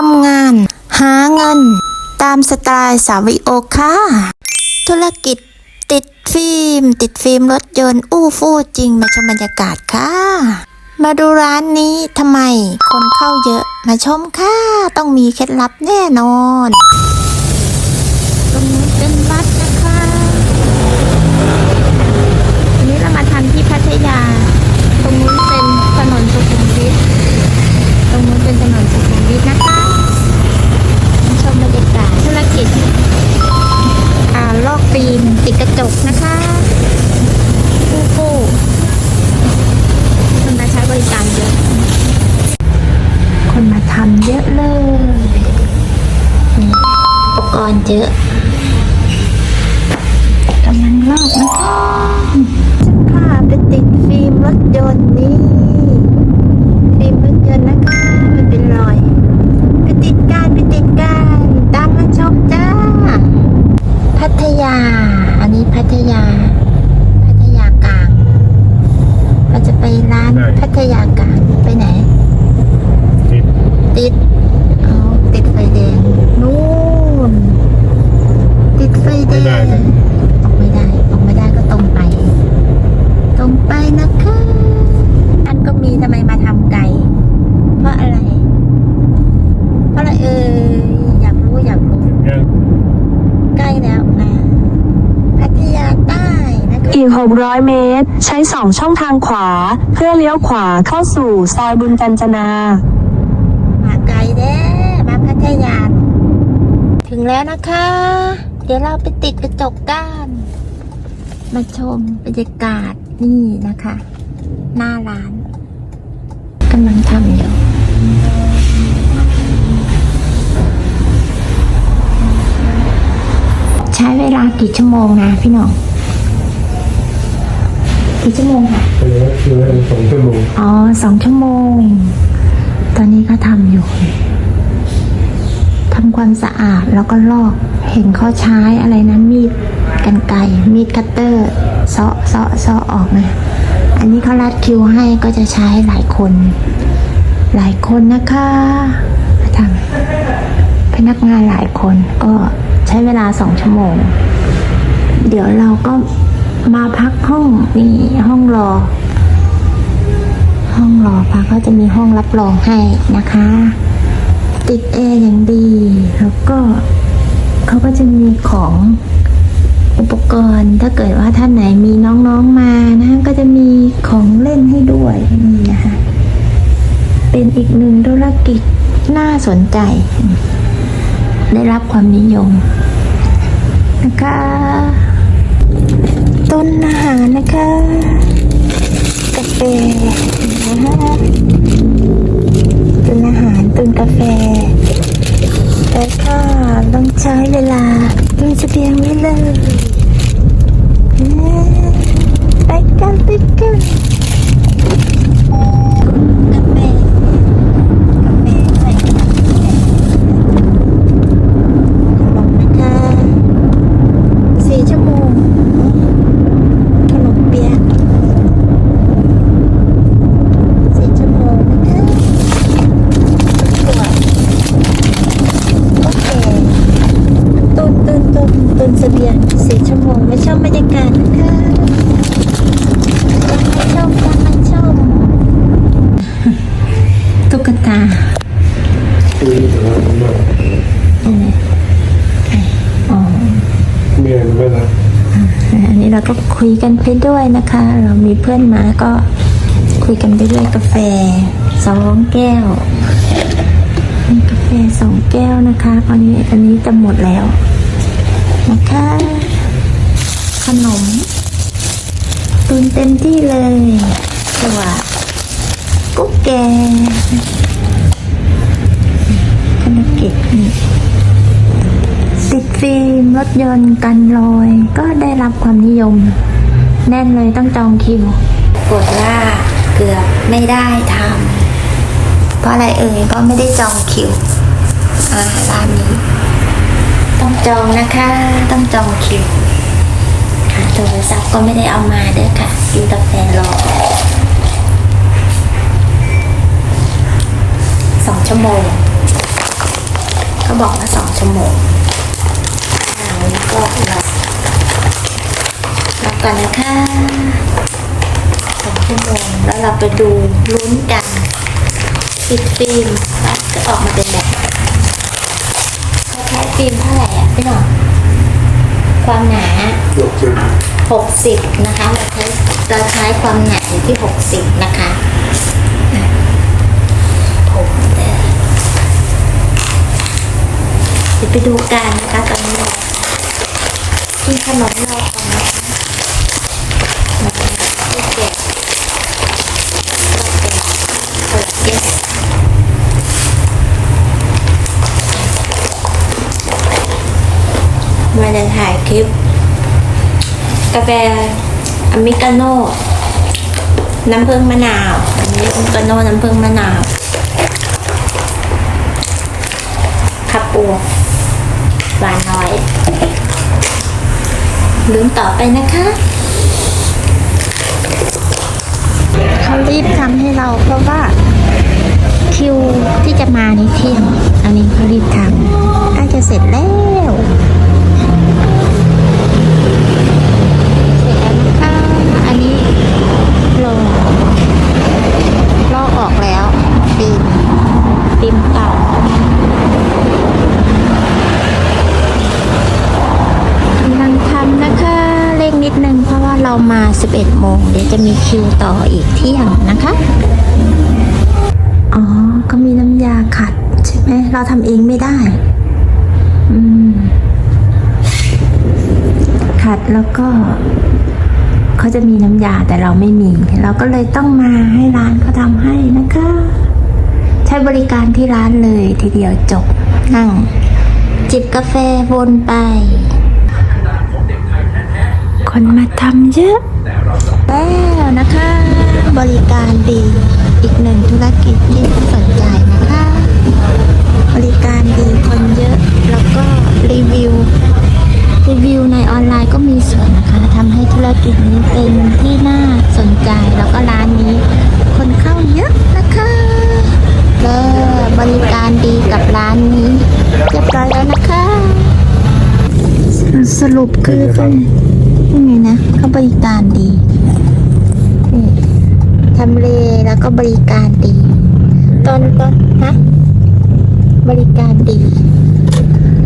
ทำงาน หาเงิน ตามสไตล์สาวิโอค่ะ ธุรกิจติดฟิล์ม ติดฟิล์มรถยนต์อู้ฟู่จริงมาชมบรรยากาศค่ะ มาดูร้านนี้ทำไมคนเข้าเยอะมาชมค่ะ ต้องมีเคล็ดลับแน่นอน ติดกระจกนะคะฟูฟูคนมาใช้บริการเยอะ คนมาทำเยอะเลย อุปกรณ์เยอะกำลังลอกนะคะจะพาไปติดฟิล์มรถยนต์นี่ฟิล์มรถยนต์นะคะไม่เป็นรอยไปติดการไปติดการตามมาชมจ้า พัทยา พัทยา พัทยากลาง เราจะไปร้านได้พัทยากลางไปไหน ติด ติดเอาติดไฟแดงนู่น ติดไฟแดไม่ได้งเลยออกไม่ได้ออกไม่ได้ก็ตรงไป ตรงไปนะคะอันก็มีทำไมมาทำไก่เพราะอะไร เพราะอะไรเอออยากรู้อยากรู้ ยัง ใกล้แล้วนะพัทยาใต้นะคะ อีก 600 เมตร ใช้ 2 ช่องทางขวา เพื่อเลี้ยวขวาเข้าสู่ซอยบุญกัญจนา มาไกลเด้มาพัทยา ถึงแล้วนะคะ เดี๋ยวเราไปติดกระจกกันมาชมบรรยากาศนี่นะคะ หน้าร้านกำลังทำอยู่ใช้เวลากี่ชั่วโมงนะพี่น้อง กี่ชั่วโมงค่ะเหลือเหลือสองชั่วโมงอ๋อสองชั่วโมง ตอนนี้ก็ทำอยู่ทำความสะอาดแล้วก็ลอกเห็นเขาใช้อะไรนะมีดกันไกรมีดคัตเตอร์เซาะเซาะเซาะออกนะอันนี้เขารัดคิวให้ก็จะใช้หลายคน หลายคนนะคะมาทำพนักงานหลายคนก็ใช้เวลาสองชั่วโมง เดี๋ยวเราก็ มาพักห้องนี่ห้องรอ ห้องรอพักก็จะมีห้องรับรองให้นะคะ ติดแอร์อย่างดี แล้วก็เขาก็จะมีของอุปกรณ์ ถ้าเกิดว่าท่านไหนมีน้องๆมานะก็จะมีของเล่นให้ด้วยนี่นะคะเป็นอีกหนึ่งธุรกิจน่าสนใจ ได้รับความนิยมนะคะ ต้นอาหารนะคะกาแฟนะคะตุนอาหารตุนกาแฟแต่ก็ต้องใช้เวลาตุนเสบียงไว้เลยไปกันไปกันกาแฟกาแฟใส่ขนมนะคะสี่ชั่วโมงขนมเปี๊ยะ สี่ชั่วโมงนะคะตรวจโอเคตุนตุนตุนตุนเสบียงสี่ชั่วโมงไม่ชอบบรรยากาศนะคะไม่ชอบกันไม่ชอบตุ๊กตา คุยแต่ว่าผมว่า อ๋อ เมียไม่รัก เราก็คุยกันไปด้วยนะคะ เรามีเพื่อนมาก็คุยกันไปด้วยกาแฟสองแก้วกาแฟสองแก้วนะคะตอนนี้อันนี้จะหมดแล้วนะคะ ขนมตุนเต็มที่เลยตัวกุ๊กแก รถยนต์กันรอยก็ได้รับความนิยม แน่นเลยต้องจองคิวกดว่าเกือบไม่ได้ทำเพราะอะไรเอ่ยก็ไม่ได้จองคิวอ่าร้านนี้ ต้องจองนะคะ ต้องจองคิวค่ะโทรศัพท์ก็ไม่ได้เอามาด้อค่ะกินกาแฟรอสองชั่วโมงก็บอกว่าสองชั่วโมง อ่าแล้วก็รอรอก่อนนะคะสองชั่วโมงแล้วเราไปดูลุ้นกันติดฟิล์มแล้วก็ออกมาเป็นแบบเขาใช้ฟิล์มเท่าไหร่อะพี่หน่อยความหนาหยกจริง60นะคะเราใช้เราใช้ความหนาอยู่ที่60นะคะอะผมเอ่อเดี๋ยวไปดูกันนะคะ กินขนมเราก่อนนะคะนะคะที่เก็บก็เป็นเปิดเก็บมาจะถ่ายคลิป กาแฟอเมริกาโน่น้ำผึ้งมะนาวอันนี้อเมริกาโน่น้ำผึ้งมะนาวคับปูหวานน้อย ลุ้นต่อไปนะคะเขารีบทำให้เราเพราะว่าคิวที่จะมาในเที่ยง อันนี้เขารีบทำใกล้จะเสร็จแล้ว 11โมงเดี๋ยวจะมีคิวต่ออีกเที่ยงนะคะ อ๋อ ก็มีน้ำยาขัดใช่ไหมเราทำเองไม่ได้ อืม ขัดแล้วก็เขาจะมีน้ำยาแต่เราไม่มี เราก็เลยต้องมาให้ร้านเขาทำให้นะคะ ใช้บริการที่ร้านเลยทีเดียวจบนั่ง จิบกาแฟวนไป คนมาทำเยอะ แล้วนะคะ บริการดีอีกหนึ่งธุรกิจที่น่าสนใจนะคะ บริการดีคนเยอะแล้วก็รีวิวรีวิวในออนไลน์ก็มีส่วนนะคะทำให้ธุรกิจนี้เป็นที่น่าสนใจแล้วก็ร้านนี้คนเข้าเยอะนะคะก็บริการดีกับร้านนี้เรียบร้อยแล้วนะคะ สรุปคือเป็น ยังไงนะเขาบริการดีทำเลแล้วก็บริการดี ตอนตอนฮะบริการดี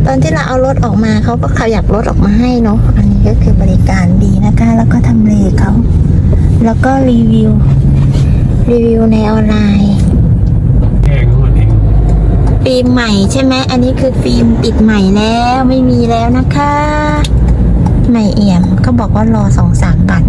ตอนที่เราเอารถออกมาเขาก็ขยับรถออกมาให้เนาะอันนี้ก็คือบริการดีนะคะ แล้วก็ทำเลเขาแล้วก็รีวิว รีวิวในออนไลน์แห้งขอนเองฟิล์มใหม่ใช่ไหมอันนี้คือฟิล์มติดใหม่แล้วไม่มีแล้วนะคะ ใหม่เอี่ยมเขาบอกว่ารอสองสามวัน